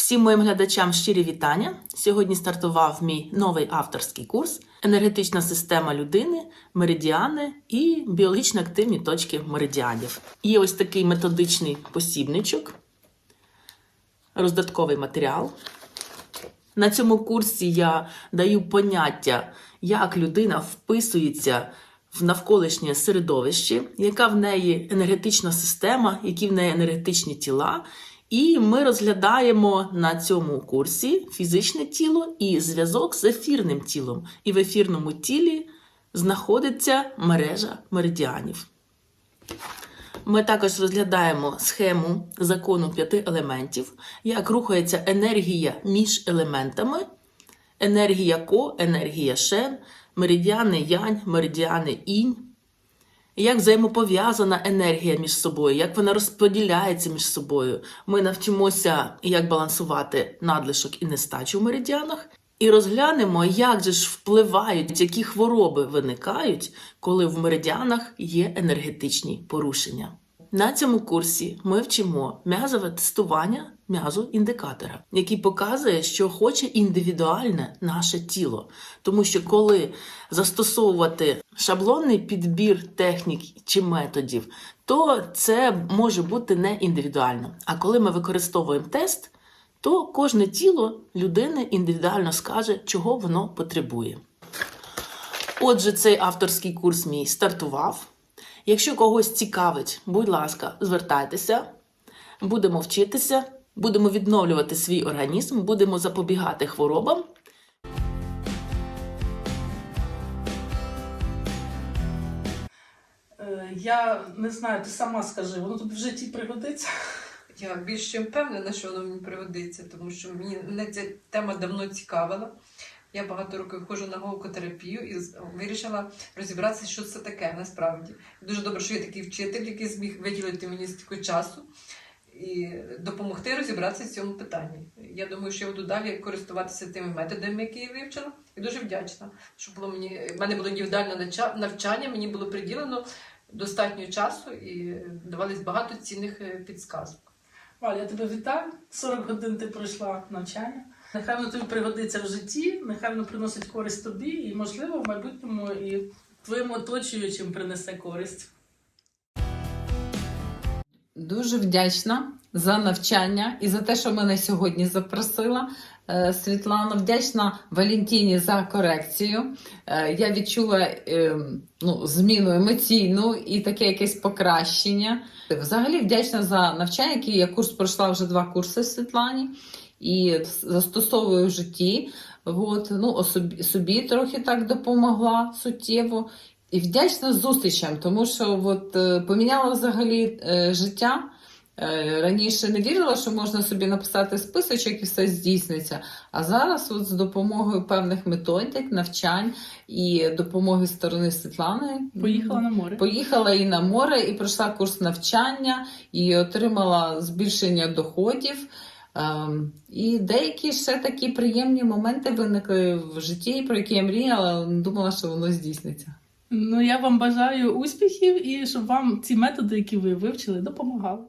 Всім моїм глядачам щирі вітання. Сьогодні стартував мій новий авторський курс Енергетична система людини, меридіани і біологічно активні точки меридіанів. Є ось такий методичний посібничок, роздатковий матеріал. На цьому курсі я даю поняття, як людина вписується в навколишнє середовище, яка в неї енергетична система, які в неї енергетичні тіла. І ми розглядаємо на цьому курсі фізичне тіло і зв'язок з ефірним тілом. І в ефірному тілі знаходиться мережа меридіанів. Ми також розглядаємо схему закону п'яти елементів, як рухається енергія між елементами, енергія ко, енергія шен, меридіани янь, меридіани інь, як взаємопов'язана енергія між собою, як вона розподіляється між собою. Ми навчимося, як балансувати надлишок і нестачу в меридіанах, і розглянемо, як же ж впливають, які хвороби виникають, коли в меридіанах є енергетичні порушення. На цьому курсі ми вчимо м'язове тестування м'язу індикатора, який показує, що хоче індивідуальне наше тіло. Тому що коли застосовувати шаблонний підбір технік чи методів, то це може бути не індивідуально. А коли ми використовуємо тест, то кожне тіло людини індивідуально скаже, чого воно потребує. Отже, цей авторський курс мій стартував. Якщо когось цікавить, будь ласка, звертайтеся, будемо вчитися, будемо відновлювати свій організм, будемо запобігати хворобам. Е, Я не знаю, ти сама скажи, воно тобі в житті пригодиться. Я більш чим впевнена, що воно мені пригодиться, тому що мені мене ця тема давно цікавила. Я багато років ходжу на говкотерапію і вирішила розібратися, що це таке насправді. Дуже добре, що є такий вчитель, який зміг виділити мені стільки часу і допомогти розібратися в цьому питанні. Я думаю, що я буду далі користуватися тими методами, які я вивчила, і дуже вдячна, що було мені в мене було індивідуальне навчання, мені було приділено достатньо часу і давались багато цінних е, підсказок. Валя, я тебе вітаю. 40 годин ти пройшла навчання. Нехай воно тобі пригодиться в житті, нехай воно приносить користь тобі, і, можливо, в майбутньому і твоїм оточуючим принесе користь. Дуже вдячна за навчання і за те, що мене сьогодні запросила. Е, Світлана, вдячна Валентині за корекцію. Е, Я відчула е, ну, зміну емоційну і таке якесь покращення. Взагалі вдячна за навчання, який я курс пройшла вже два курси Світлані і застосовую в житті. От, ну, особі, собі трохи так допомогла суттєво. І вдячна зустрічам, тому що от, поміняла взагалі життя. Е, Раніше не вірила, що можна собі написати списочок і все здійсниться. А зараз, от, з допомогою певних методик, навчань і допомоги сторони Світлани, Поїхала на море. Поїхала і на море, і пройшла курс навчання, і отримала збільшення доходів. Ем, і деякі ще такі приємні моменти виникли в житті, про які я мріяла, але не думала, що воно здійсниться. Ну, я вам бажаю успіхів і щоб вам ці методи, які ви вивчили, допомагали.